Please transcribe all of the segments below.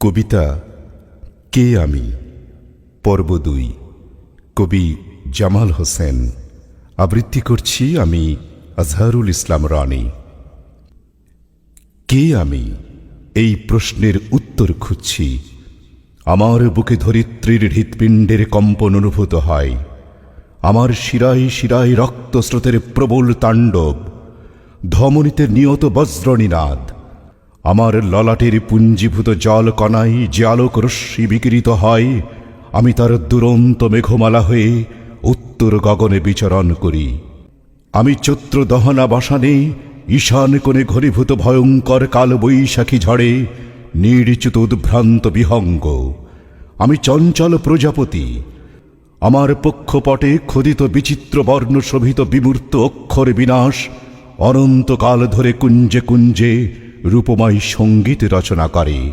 কবিতা, কে আমি? পর্ব দুই, কবি জামাল হোসেন। আবৃত্তি করছি আমি আজহারুল ইসলাম রানী। কে আমি? এই প্রশ্নের উত্তর খুঁজছি। আমার বুকে ধরিত্রীর হৃৎপিণ্ডের কম্পন অনুভূত হয়। আমার শিরায় শিরায় রক্তস্রোতের প্রবল তাণ্ডব, ধমনীতে নিয়ত বজ্রনীনাদ। আমার ললাটের পুঞ্জীভূত জল কণায় যে আলোক রশ্মি বিকিরিত হয়, আমি তার দুরন্ত মেঘমালা হয়ে উত্তর গগনে বিচরণ করি। আমি চৈত্র দহনা বাসানে ঈশান কোণে ঘনীভূত ভয়ঙ্কর কাল বৈশাখী ঝড়ে নির্চিত উদ্ভ্রান্ত বিহঙ্গ। আমি চঞ্চল প্রজাপতি। আমার পক্ষপটে খোদিত বিচিত্র বর্ণ শোভিত বিমূর্ত অক্ষর বিনাশ অনন্তকাল ধরে কুঞ্জে কুঞ্জে রূপময় সংগীত রচনা করে।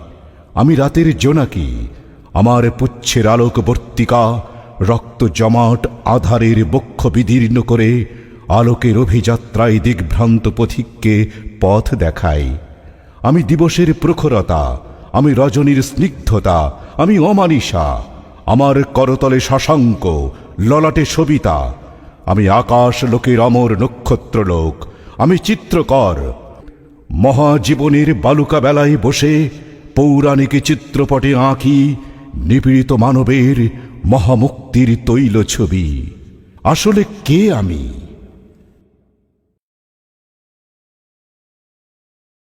আমি রাতের জোনাকি, আমার পুচ্ছের আলোক বর্তিকা, রক্ত জমাট আধারের বক্ষ বিদীর্ণ করে আলোকের অভিযাত্রায় দিগ্ভ্রান্ত পথিককে পথ দেখাই আমি দিবসের প্রখরতা, আমি রজনীর স্নিগ্ধতা, আমি অমানিসা, আমার করতলে শশাঙ্ক, ললাটে সবিতা। আমি আকাশ লোকের অমর নক্ষত্রলোক, আমি চিত্রকর মহাজীবনের বালুকাবেলায় বসে পৌরাণিক চিত্রপটে আঁকি নিপীড়িত মানবের মহামুক্তির তৈল ছবি। আসলে কে আমি?